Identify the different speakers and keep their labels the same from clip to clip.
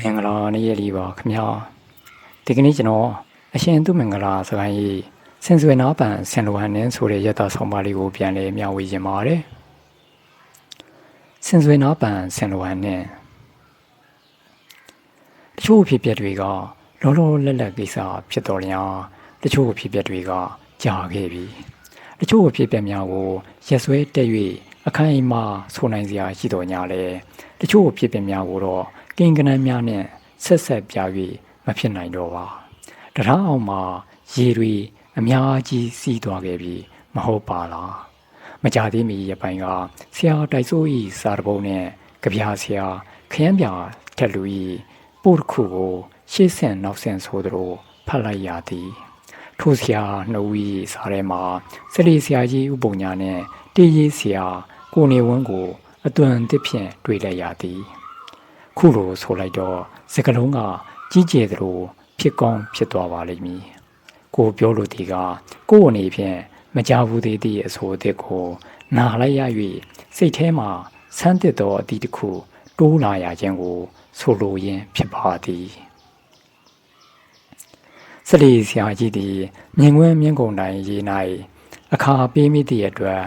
Speaker 1: မင်္ဂလာနေ့ရက်လေးပါခင်ဗျာဒီကနေ့ကျွန်တော်အရှင်သူမင်္ဂလာစကိုင်းကြီးဆင်ဆွေနာပန်ဆင်လိုဟန်နင်းဆိုတဲ့ရတဆောင်ပါလေးကိုပြန်လဲမျှဝေခြင်းပါတယ်ဆင်ဆွေနာပန်ဆင်လိုဟန်နင်းတချို့အဖြစ်ပြက်တွေကလောလောလတ်လတ်ကိစ္စဖြစ်တော်လျာတချို့အဖြစ်ပြက်တွေကကြာခဲ့ပြီတချို့အဖြစ်ပြက်များကိုရက်ဆွဲတက်၍အခိုင်အမာဆိုနိုင်စရာရှိတော်ညာလဲတချို့အဖြစ်ပြက်များကိုတော့ ကင်ကနန်းများနဲ့ဆက်ဆက်ပြ၍မဖြစ်နိုင်တော့ပါတရားအောင်မှာရေတွေအများကြီးစီးသွားခဲ့ပြီမဟုတ်ပါလားမကြသေးမီရပိုင်းကဆရာတိုက်စိုးဤစာတပုတ်နဲ့ကြပြဆရာခရမ်းပြထက်လူဤပို့တစ်ခုကိုရှေ့ဆန်နောက်ဆန်ဆိုသလိုဖတ်လိုက်ရသည်ထိုဆရာနှုတ်ဤစာထဲမှာစလီဆရာကြီးဥပုံညာနဲ့တေးရေးဆရာကိုနေဝန်းကိုအသွင်တစ်ဖြင့်တွေ့လိုက်ရသည် ခုလိုဆိုလိုက်တော့စကလုံးကကြီးကျယ်သလိုဖြစ်ကောင်းဖြစ်သွားပါလိမ့်မည်ကိုပြောလို့ဒီကကိုယ်အနေဖြင့်မကြဘူးသေးသည့်အဆိုအသစ်ကိုနာလိုက်ရ၍စိတ်ထဲမှာဆန်းသစ်သောအသည့်တစ်ခုတိုးလာရခြင်းကို ဆိုလိုရင်းဖြစ်ပါသည်စလီဆရာကြီးသည်မြင်ကွင်းမြင်ကုန်တိုင်းရေး၌အခါပေးမိသည့်အတွက်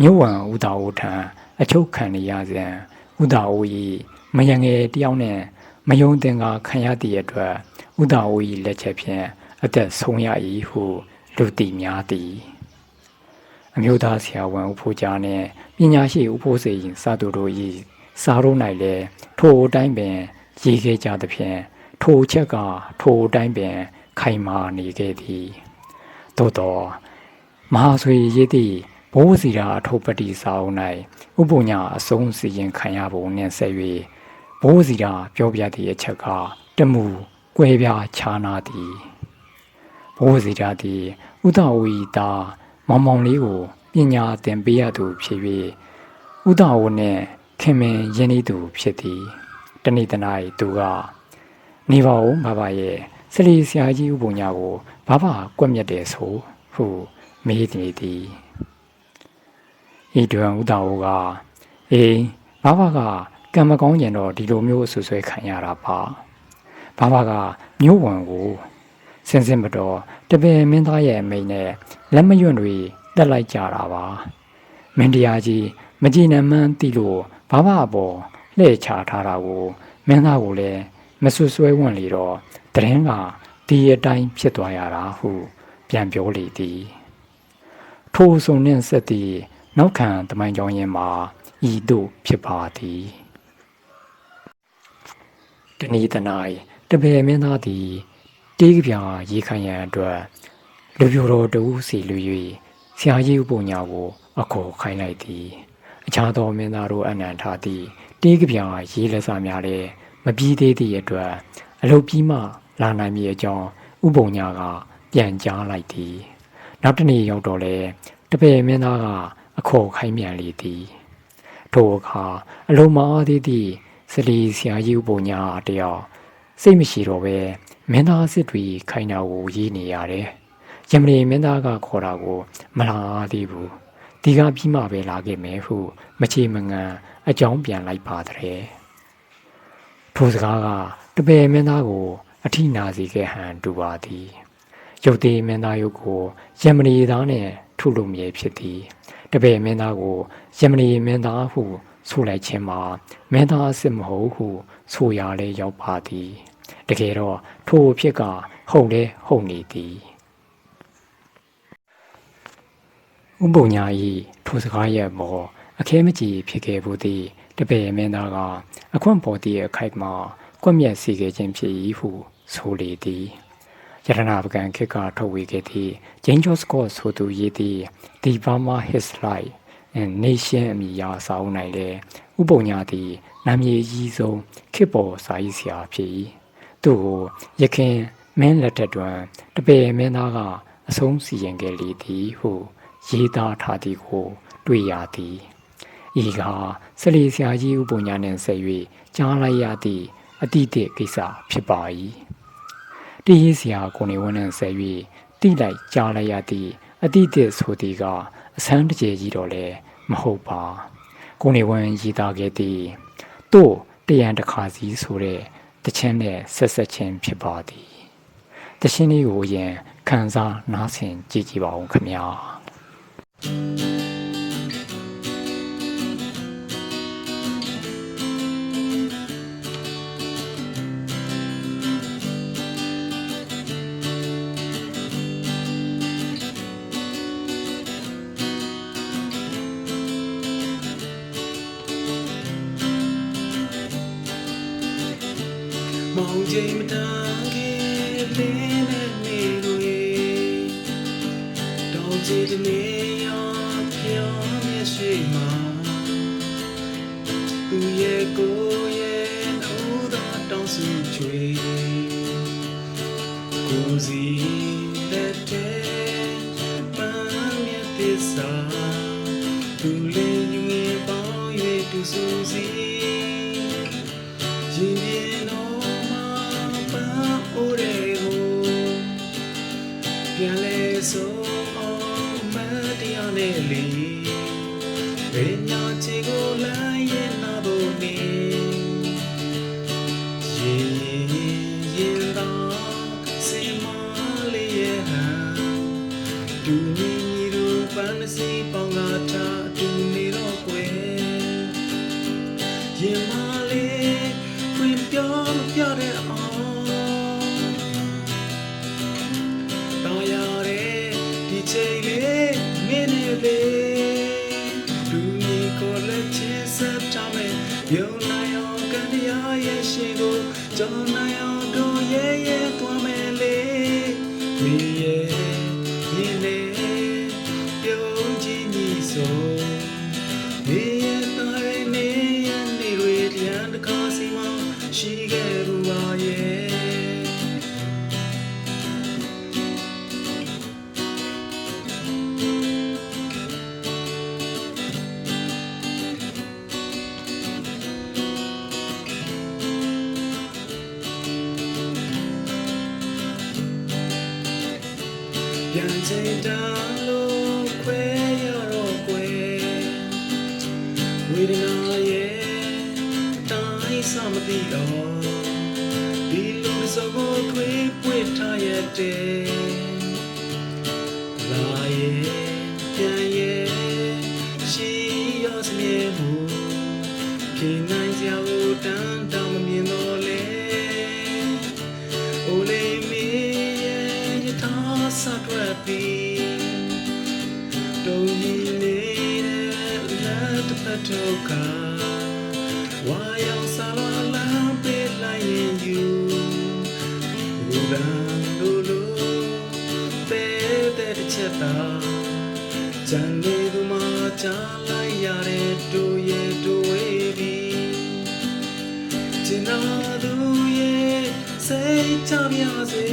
Speaker 1: မြို့ဝန်ဦးတော်ဦးထံအချုပ်ခံရစဉ်ဦးတော်ဦး၏ မယံငယ်တယောက်နဲ့မယုံတင်ကခံရသည့်အတွက်ဦးတော်ဦး၏လက်ချက်ဖြင့်အသက်ဆုံးရ၏ဟုလူသိများသည်အမျိုးသားဆရာဝန်ဦးဖိုးကြားနှင့်ပညာရှိဦးဖိုးစေရင်စာသူတို့၏စာရုံး၌လည်းထိုအတိုင်းပင်ရေးခဲ့ကြသဖြင့်ထိုချက်ကထိုအတိုင်းပင် ခိုင်မာနေခဲ့သည်သို့သောမဟာဆွေရေးသည့်ဘိုးစီရာအထုပ်ပတိစာအုပ်၌ဥပ္ပညာအဆုံးစီရင်ခံရပုံနှင့်ဆက်၍ ဘိုးစီရာပြောပြသည့်အချက်ကတမှုကွဲပြားခြားနာသည်ဘိုးစီရာသည်ဥဒဝီတာမောင်မောင်လေးကိုပညာသင်ပေးရသူဖြစ်၍ဥဒဝနှင့်ခင်မင်ယင်းဤသူဖြစ်သည်တနေ့တနေ့သူကနေပါဦးဘာဘာရဲ့စလီဆရာကြီးဥပုံညာကိုဘာဘာကွက်မြက်တယ်ဆိုဟုမေးနေသည်ဤတွင်ဥဒဝကအေးဘာဘာက ကံမကောင်းကျင်တော့ဒီလိုမျိုးအဆူဆွဲခံရတာပါဘာဘာကမျိုးဝင်ကိုစင်စင်မတော်တပည့်မင်းသားရဲ့အမိန်နဲ့လက်မရွံ့တွေတက်လိုက်ကြတာပါမင်းတရားကြီးမကြည်နမှန်းသိလို့ဘာဘာအပေါ်လှည့်ချထားတာကိုမင်းသားကိုလည်းမဆွဆွဲဝန့်လေတော့တရင်ကဒီအတိုင်းဖြစ်သွားရတာဟု ပြန်ပြောလေသည်ထိုးဆုံနှင့်ဆက်သည့်နောက်ခံတမိုင်းကြောင်းရင်မှာဤသို့ဖြစ်ပါသည် တနည်းတနိုင်တပည့်မင်းသားသည်တေးကပြာရေခိုင်ရန်အတွက်လူပြိုတော်တူစီလူ၍ဆရာကြီးဥပုံညာကိုအခေါ်ခိုင်းလိုက်သည်အခြားသောမင်းသားတို့အနံထားသည့်တေးကပြာရေလက်စားများလည်းမပြီးသေးသည့်အတွက်အလုတ်ပြီးမှလာနိုင်မည်အကြောင်းဥပုံညာကပြန်ကြားလိုက်သည်နောက်တနေ့ရောက်တော့လေတပည့်မင်းသားကအခေါ်ခိုင်းမြန်လေသည်ထိုအခါအလုံးမအားသေးသည့် စလီဆရာကြီးဥပုံညာတယောက်စိတ်မရှိတော့ပဲမင်းသားစစ်တွေခိုင်းတာကိုရေးနေရတယ်ယမနီမင်းသားကခေါ်တာကို မလာသေးဘူးဒီကပြီးမှပဲလာခဲ့မယ်ဟုမချေမငန်အကြောင်းပြန်လိုက်ပါတဲ့ထိုစကားကတပည့်မင်းသားကိုအထိနာစေခဲ့ဟန်တူပါသည်ရုပ်သေးမင်းသားရုပ်ကိုယမနီသားနှင့်ထုလို့မြဲဖြစ်သည်တပည့်မင်းသားကိုယမနီမင်းသားဟု ဆိုလိုက်ခြင်းမှာမင်းသားအစ်စ်မဟုတ်ဟုဆိုရလဲရောက်ပါသည်တကယ်တော့ထိုအဖြစ်ကဟုတ်လဲဟုတ်နေသည်ဥပုံညာဤထိုစကားရဲ့မောအခဲမကြီးဖြစ်ခဲ့ဘူးသည် တပည့်မင်းသားကအခွင့်ပေါ်သည့်အခိုက်မှာကွက်မြက်စီခဲ့ခြင်းဖြစ်၏ဟုဆိုလေသည်ယရနာပကံခေတ်ကထုတ်ဝေခဲ့သည့်ဂျင်းဂျော့စကော့ဆိုသူရေးသည့် The Burma His Life and Nation အမည်အရစာအုပ်၌လည်းဥပုံညာသည်နာမည်ကြီးဆုံးခေတ်ပေါ်စာရေးဆရာဖြစ်၏သူ့ကိုရခင်မင်းလက်ထက်တွင်တပည့်မင်းသားကအဆုံးစီရင်ခဲ့လေသည်ဟုရေးသားထားသည်ကို တွေ့ရသည်ဤကစလီဆရာကြီးဥပုံညာနှင့်ဆက်၍ကြားလိုက်ရသည့်အတိတ်ကိစ္စဖြစ်ပါ၏တည်ရေးဆရာကိုနေဝန်းနှင့်ဆက်၍တိလိုက်ကြားလိုက်ရသည့်အတိတ်ဆိုသည်က အဆန်းတကြကြီးတော့လည်းမဟုတ်ပါကိုနေဝန်းရည်သားခဲ့သည့်တို့တရံတခါစီဆိုတဲ့တခြင်းနဲ့ဆက်ဆက်ခြင်းဖြစ်ပါသည်တခြင်းလေးကိုယင်ခံစားနားဆင်ကြည့်ကြည့်ပါဦးခင်ဗျာ
Speaker 2: မောင်ချိန်မတန်ခင်လင်းတဲ့နေတို့ရေတောင်ကြီးတနေရောပြောင်းမျက်ရှိမှာသူရဲ့ကိုယ်ရဲ့နှုတ်တော်တောင်းစုချွေကိုယ်စီ ဆုံးအောင်မတရားနဲ့လီဘယ်ညာချီကိုလမ်းရဲ့နာဖို့နေ ကိုကြော တိုင်းစမသိတော့ဒီလိုစကောထွေးပွေထားရတဲ့ ချက်သာဂျန်နေသူမကြားလိုက်ရတဲ့တို့ရဲ့တို့ဝေးပြီးကျင်နာသူရဲ့စိတ်ချပါစေ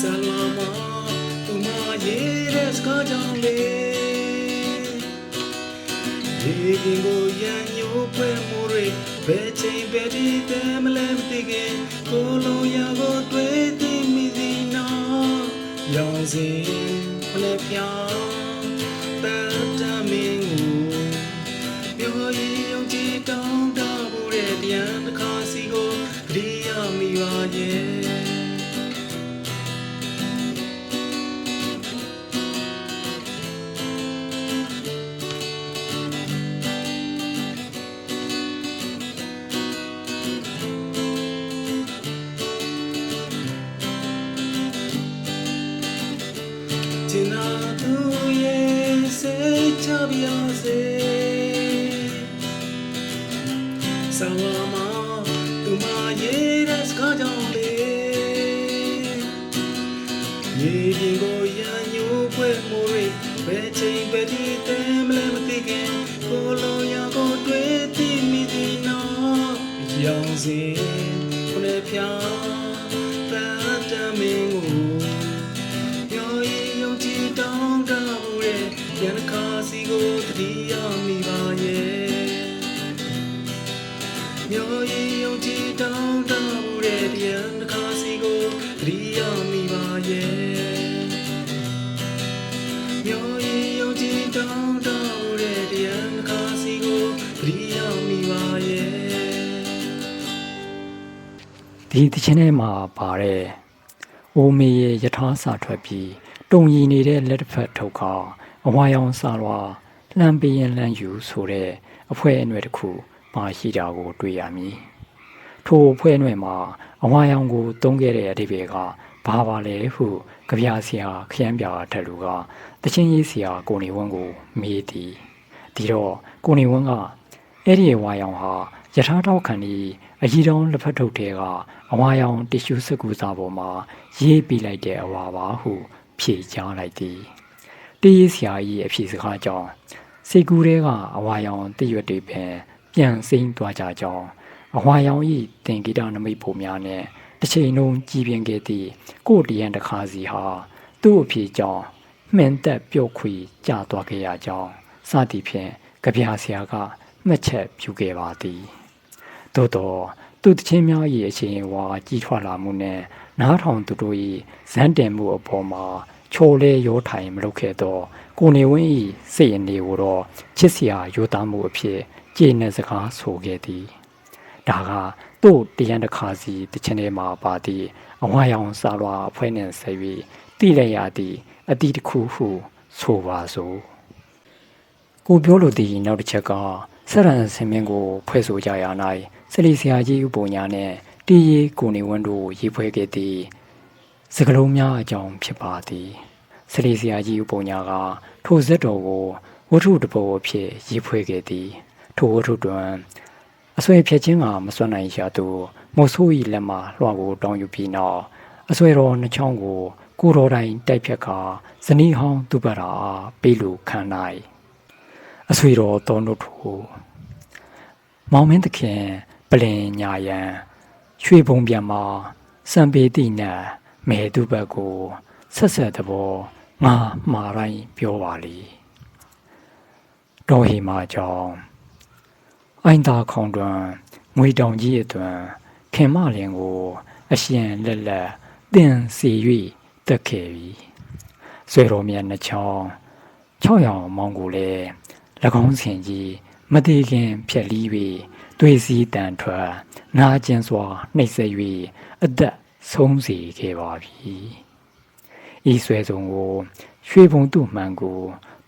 Speaker 2: ဆလာမသူမရဲ့တဲ့စကားကြောင့်လေဒီကင်ကိုရန်ညိုးပွဲမှုတွေဘယ်ချိန်ပဲဒီတဲမလဲမသိခင်ကိုလိုရာကိုတွေ့သိမိစီနော်ရောင် စင်ဖလက်ပြောင်းတတ်တမင်းကိုပြောရင်ယုံကြည်တောင်းတဖို့တဲ့တရားတစ်ခါ ဘယ်ချိန်ပဲဒီတဲမလဲမသိခင်ကိုလိုရာကိုတွေ့သိမိသည်နော်ရောင်စင်ကိုလည်းဖြာတ
Speaker 1: ဒီတခြင်းထဲမှာပါတဲ့အိုမေရဲ့ယထာစာထွက်ပြီးတုံရီနေတဲ့လက်တစ်ဖက်ထုတ်ကအဝါရောင်စာလွာလှမ်းပေးရင်လှမ်းယူဆိုတဲ့အဖွဲအနွယ်တစ်ခုပါရှိတာကို တွေ့ရမည်ထိုအဖွဲအနွယ်မှာအဝါရောင်ကိုတုံးခဲ့တဲ့အဓိပ္ပာယ်ကဘာပါလဲဟုကြပြဆရာခရမ်းပြထက်လူကတချင်းရေးဆရာကိုနေဝန်းကိုမေးသည်ဒီတော့ကိုနေဝန်းကအဲ့ဒီဝါရောင်ဟာယထာထောက်ခံဤ အကြီးတောင်းလက်ဖက်ထုတ်ထဲကအဝါရောင်တ िश ူးစကူစာပေါ်မှာရေးပြလိုက်တဲ့အဝါပါဟု ဖြေကြားလိုက်သည်တေးဆရာကြီးအဖြေစကားကြောင့်စေကူတဲကအဝါရောင်တရွတ်တွေပင်ပြန်စိမ့်သွားကြကြောင်းအဝါရောင်ဤတင်ဂီတနမိတ်ပုံများနဲ့တစ်ချိန်လုံးကြည်ပြင်းခဲ့သည့်ကိုတရန်တခါစီဟာသူ့အဖြေကြောင့်မှန်သက်ပြုတ်ခွေကြာသွားခဲ့ရကြောင်းစသည်ဖြင့်ကြပြဆရာကမှတ်ချက်ပြုခဲ့ပါသည် သို့တော့သူတချင်းများ၏အချိန်ဝါကြီးထွားလာမှုနဲ့နားထောင်သူတို့၏ဇန်းတင်မှုအပေါ်မှာချိုလဲရောထိုင်မလုပ်ခဲ့တော့ကိုနေဝင်း၏စိတ်အနေကိုတော့ချစ်စရာရိုသားမှုအဖြစ်ကျေနပ်စကားဆိုခဲ့သည်ဒါကသူ့တရန်တစ်ခါစီတချင်ထဲမှာပါသည့်အဝါရောင်စာလွာအဖွဲနှင့်ဆက်၍တိလိုက်ရသည့်အတီးတစ်ခုဟုဆိုပါစို့ကိုပြောလိုသည့်နောက်တစ်ချက်က ဆရန်ဆင်မင်းကို ဖွဲ့ဆိုကြရ၌စလီဆရာကြီးဥပုံညာနှင့်တီးရီကိုနေဝန်းတို့ရေးဖွဲ့ခဲ့သည့်စကလုံးများအကြောင်းဖြစ်ပါသည်စလီဆရာကြီးဥပုံညာကထိုဇက်တော်ကိုဝတ္ထုတပုတ်အဖြစ်ရေးဖွဲ့ခဲ့သည်ထိုဝတ္ထုတွင်အဆွေဖြည့်ခြင်းကမစွမ်းနိုင်ရာသူမို့ဆိုးဤလက်မှလွှာကိုတောင်းယူပြီးနောက်အဆွေတော်နှချောင်းကိုကိုတော်တိုင်တိုက်ဖြတ်ကာဇနီးဟောင်းသူပရာပေးလူခံ၌ အဆွေတော်တော်တို့ထိုမောင်မင်းသခင်ပလင်ညာယံရွှေဘုံပြန်မှာစံပေတိနတ်မဲသူဘက်ကိုဆက်ဆက်တဘောငါမှားတိုင်းပြောပါလိတော်ဟီမာကြောင့်အိုင်သာခေါင်တွင်ငွေတောင်ကြီးအတွင်ခင်မလင်ကို အရှင်လက်လက်တင်စီ၍တက်ခဲ့ပြီဆွေတော်မြတ်နှချောင်း6ရောင်မောင်းကိုလည်း၎ င်းဆင်ကြီးမတိခင်ဖြက်လီး၍တွေးစည်းတန်ထွက်နာကျင်စွာနှိပ်စက်၍အသက်ဆုံးစေခဲ့ပါပြီဤဆွဲဆုံးကို ရွှေဘုံသူ့မှန်ကို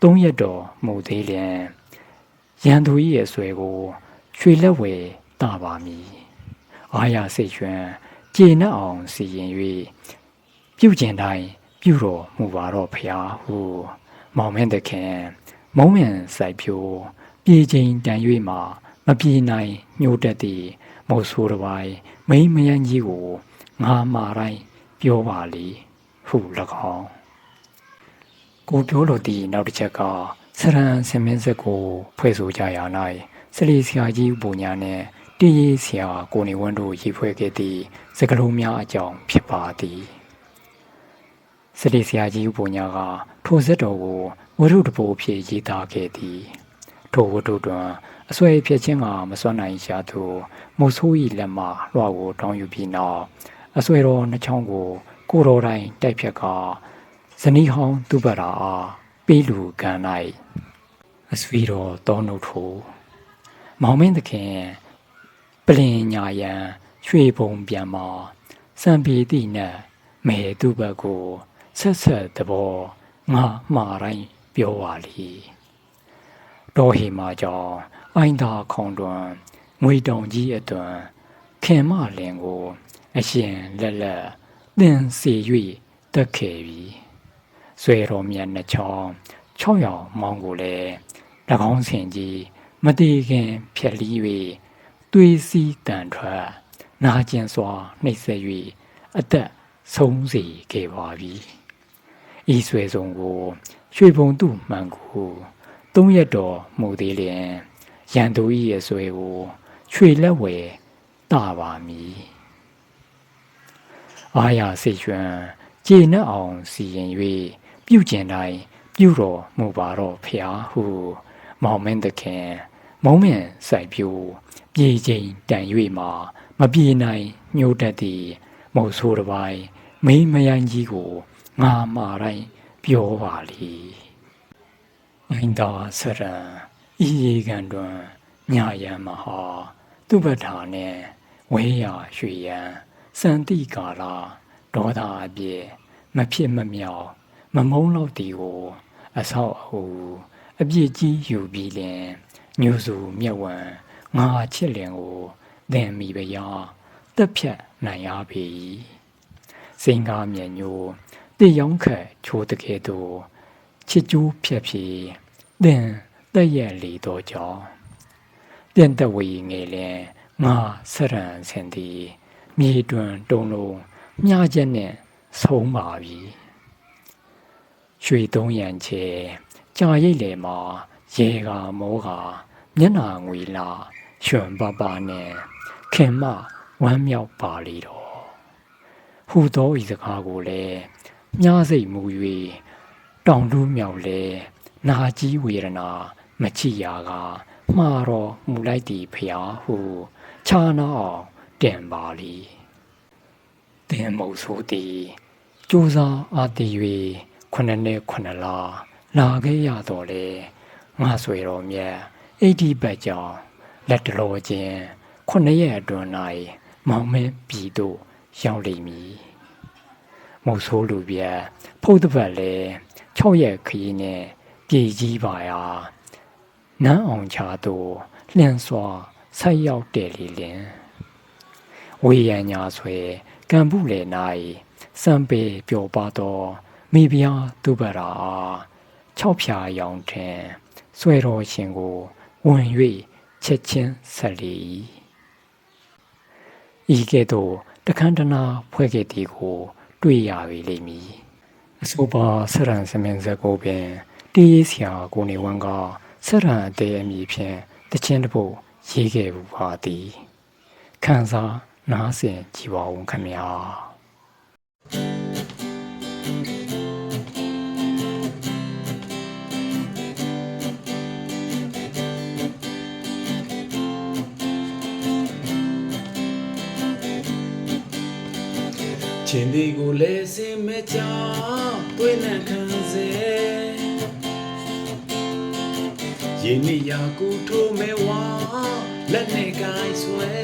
Speaker 1: သုံးရက်တော်မှုသေးလျင်ရန်သူ၏ရဲ့ဆွဲကိုရွှေလက်ဝဲတာပါမည်အာရစိတ်ရွှင်ကျေနပ်အောင်စီရင်၍ပြုကျင်တိုင်းပြုတော်မူပါတော့ဖျားဟု မောင်မင်းသခင် မုံမြင်စိုက်ဖြိုးပြေချိန်တန်၍မှမပြေနိုင်ညှို့တက်သည့်မို့ဆိုးတစ်ပိုင်းမိမ့်မယန်းကြီးကိုငါမာတိုင်းပြောပါလေဟု၎င်းကိုပြောလို့ဒီနောက်တစ်ချက်ကဆရန်ဆင်မင်းဆက်ကို ဖွဲ့ဆိုကြရ၌စလီဆရာကြီးဘုံညာနှင့်တည်ရဆရာကိုနေဝန်းတို့ရေးဖွဲ့ခဲ့သည့်စကလုံးများအကြောင်းဖြစ်ပါသည်စလီဆရာကြီးဘုံညာကထိုဇက်တော်ကို ဝရုတပိုးဖြစ်ရေးသားခဲ့သည်ထိုဝတ္ထုတွင်အစွဲဖြစ်ခြင်းကမစွမ်းနိုင်ရာသူမုတ်ဆိုးဤလက်မှလွှာကိုတောင်းယူပြီးနောက်အစွဲတော်နှချောင်းကို ကိုတော်တိုင်းတိုက်ဖြတ်ကာဇနီးဟောင်းသူပရာအားပေးလူကန်၌အစွီတော်တောနှုတ်ထိုမောင်မင်းသခင်ပလင်ညာယံရွှေဘုံပြန်မစံပြေတိနဲ့မေသူဘက်ကိုဆက်ဆက်တဘောငါမှားတိုင်း ပြောပါလိတော်ဟီမာကြောင့်အိုင်သာခေါင်တွင်ငွေတောင်ကြီးအတွင်ခင်မလင်ကို အရှင်လက်လက်သင်စီ၍တက်ခဲ့ပြီဆွေတော်မြတ်နှချောင်း6ရောင်မောင်းကိုလည်း၎င်းဆင်ကြီးမတိခင်ဖြက်လီ၍သွေးစည်းတန်ထွက်နာကျင်စွာနှိပ်စက်၍အသက်ဆုံးစေခဲ့ပါပြီဤဆွေဆုံးကို ရွှေဘုံသူမှန်ကိုသုံးရက်တော်မှုသေးလျင်ရန်သူ၏ရဲ့ဆွေကိုရွှေလက်ဝဲတာပါမည်အာရစိတ်ရွှင်ကျေနပ်အောင်စီရင်၍ပြုကျင်တိုင်းပြုတော်မူပါတော့ဖျားဟုမောင်မင်းသခင်မုံးမင်စိုက်ပြိုးပြေချိန်တန်၍မှာမပြေနိုင်ညှို့တတ်သည့်မုတ်ဆိုးတစ်ပိုင်းမိမယန်းကြီးကိုငါမာတိုင်း ပြောပါလိအင်တာဆရံဤရေကန်တွင်ညယံမဟာသူပဋ္ဌာနှင့်ဝေးရရွှေယံစံတိကာလဒေါသအပြည့်မဖြစ်မမြောက်မမုန်းလို့တီကိုအဆောက်အဦအပြည့်ကြီးယူပြီးလင်ညူစုမြက်ဝံငါချစ်လင်ကိုသင်မိပါယောတက်ဖြတ်နိုင်ရပေ၏စင်ကားမြန်ညို တေယောင်းခက်ချိုးတကယ်သို့ချစ်ကျူးဖြက်ဖြီသင်တက်ရက်လီတော့ကြောင့်တင်တဝီငယ်လင်ငါဆရန်ဆင်သည်မြေတွင်တုံလုံးမြားချက်နဲ့ဆုံးပါပြီရွှေသုံးရန်ချေကြာရိတ်လေမှာရေကမောကမျက်နာငွေလာရွှွန်ပပနဲ့ခင်မဝမ်းမြောက်ပါလေတော့ဟူသောဤစကားကိုလည်း မြားစိတ်မူ၍တောင်တူးမြောက်လေနာကြီးဝေဒနာ မချီရာကမှားတော်မူလိုက်သည်ဖျားဟုခြားနာအောင်တင်ပါလီတင်မုတ်ဆိုသည်ကြိုးစားအားတည်၍ခုနှစ်နှစ်ခုနှစ်လလာခဲ့ရတော့လေငါဆွေတော်မြတ်အိဋ္ဌိပတ်ကြောင့်လက်တလောခြင်းခုနှစ်ရက်အတွင်း၌မောင်မင်းပြည်သို့ရောက်လိမ့်မည် မုတ်ဆိုးလူပြက်ဖုတ်တပတ်လေ6ရက်ခရီးနဲ့ပြည်ကြီးပါရာနန်းအောင်ချာသို့လှန်စွာဆိုက်ရောက်တယ်လေလင်ဝေယံညာဆွေကံပုလေ၌စံပေပျော်ပါသောမိဖုရားသူပရာအား၆ဖြာရောင်ထင်ဆွဲတော်ရှင်ကိုဝင်၍ချက်ချင်းဆက်လေ၏ဤကဲ့သို့တခန္တနာဖွဲ့ခဲ့သည်ကို တွေ့ရပေလိမ့်မည်အဆိုပါဆရံစမင်ဇကိုပင်တီးရေးဆရာကိုနေဝမ်ကဆရံအသေးအမည်ဖြင့်တခြင်းတစ်ပုတ်ရေးခဲ့ဘူးပါသည်ခန်းစားနားဆင်ကြည်ပါဦးခင်ဗျာ
Speaker 2: ချင်းဒီကိုလဲစင်မဲ့ချာပွေးနဲ့ခံစေယေနီယာကိုထိုးမဲဝါလက်နဲ့ကိုင်းဆွဲ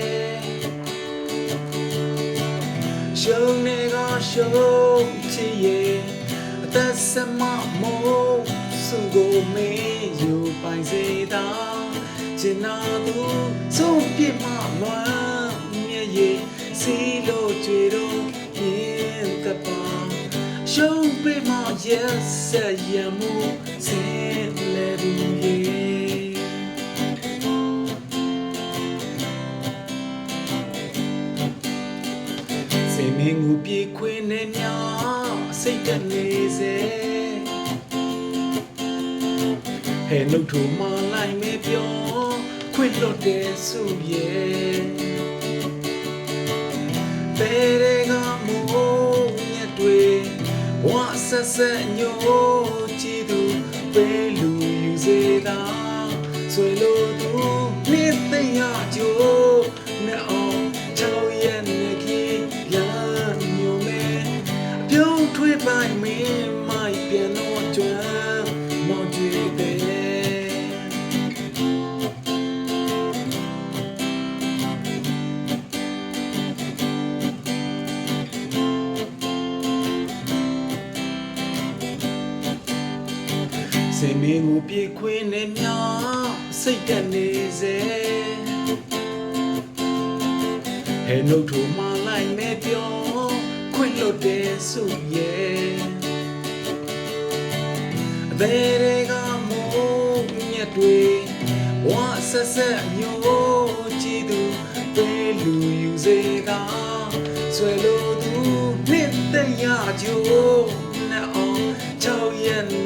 Speaker 2: ရှုံးနေကရှုံးချီရဲ့အသက်စမမို့စုကိုမေးယူပိုင်စေတာချင်နာသူဆုံးပြစ်မှလွမ်းမြရဲ့ရည်စီလို့ကြွေတော့ မြင်တပါရှုံးပေးမှရက်ဆက်ရမှုစင်လေဘူးရဲ့စိတ်မင်းကိုပြေခွင်းနေများစိတ်ကနေစေဟဲ့နှုတ် ဆက်ဆက်ညိုကြည့်သူပေးလူယူစေတာဆွေလို့သူနှစ်သိမ့်ရကြိုး စိတ်မင်းကိုပြေခွင်းနေများစိတ်ကနေစေဟဲ့နှုတ်ထိုမလိုက်မဲပြောခွင့်လွတ်တဲ့စုရဲ့အသေးတွေကမိုးမြတ်တွေဝါဆက်ဆက်မျိုးကြည့်သူပေးလူယူစေကဆွဲလို့သူနှစ်သိမ့်ရကြိုးနဲ့အောင်ချောက်ရဲ့နေခီရ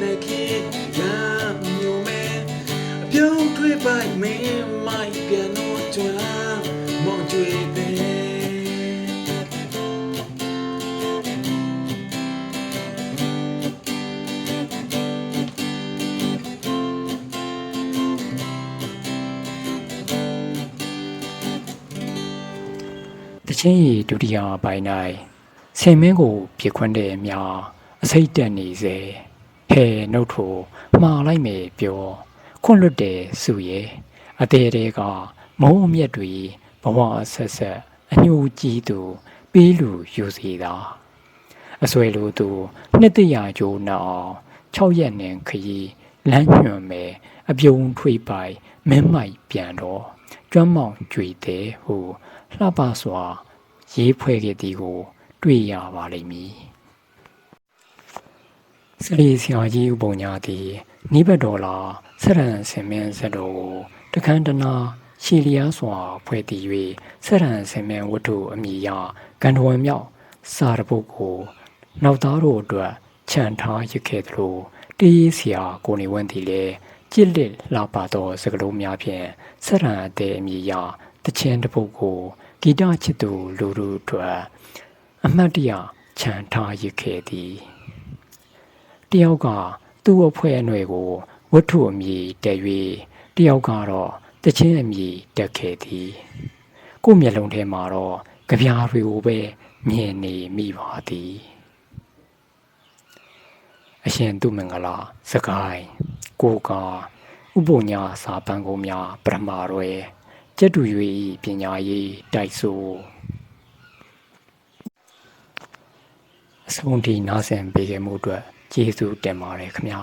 Speaker 2: ထွေးပိုက်မင်းမိုက်ပြန်တော့ကျွမ်းမောင်ကျွေးတဲ့
Speaker 1: တချင်းရီဒုတိယပိုင်း၌ဆင်မင်းကိုပြခွန်းတဲ့အမြအစိတ်တက်နေစေဟဲနှုတ်ထိုမှားလိုက်မယ်ပြော ခွန့်လွတ်တယ်စုရဲ့အသေးတွေကမုံအမျက်တွေဘဝအဆက်ဆက်အညှိုးကြီးသူပေးလူယူစီသာအဆွေလိုသူနှစ်တရာကျိုးနောက်အောင်6ရက်နှင်ခရီးလမ်းညွှန်မယ်အပြုံထွေပိုင်မင်းမိုက်ပြန်တော့ကျွမ်းမောင်ကြွေတဲ့ဟုလှပစွာ ရေးဖွဲ့ခဲ့သည်ကို တွေ့ရပါလိမ့်မည်စလီဆရာကြီးဥပုံညာသည်နိဘတ်တော်လာ ဆရန်စင်မင်းစတော်ကိုတခန်းတနာရှီလျားစွာဖွဲ့တည်၍ဆရန်စင်မင်းဝတ္ထုအမိယကန္တဝန်မြောက်စာရပုတ်ကိုနောက်သားတို့အတွက်ခြံထားရခဲ့သလိုတေးရေးဆရာကိုနေဝင်းသည်လည်းကြစ်လက်လာပါသောစကလုံးများဖြင့်ဆရန်အတဲ့အမိယတခြင်းတစ်ပုတ်ကိုဂီတချစ်သူလူလူအတွက်အမှတ်တရခြံထားရခဲ့သည်တယောက်ကသူ့အဖွဲအနှွယ်ကို ဝတ္ထုအမည်တည်၍တယောက်ကတော့တခြင်းအမည်တက်ခဲ့သည်ကိုယ့်မျက်လုံးထဲမှာတော့ကြပြားတွေကိုပဲမြင်နေမိပါသည်အရှင်သူမင်္ဂလာစကိုင်းကိုကဥပုညစာပန်းကုန်းများပရမရွယ်ကျက်တူ၍ပညာရေးတိုက်ဆိုအဆုံးထိနားဆင်ပေးခဲ့မှုအတွက်ကျေးဇူးတင်ပါတယ်ခင်ဗျာ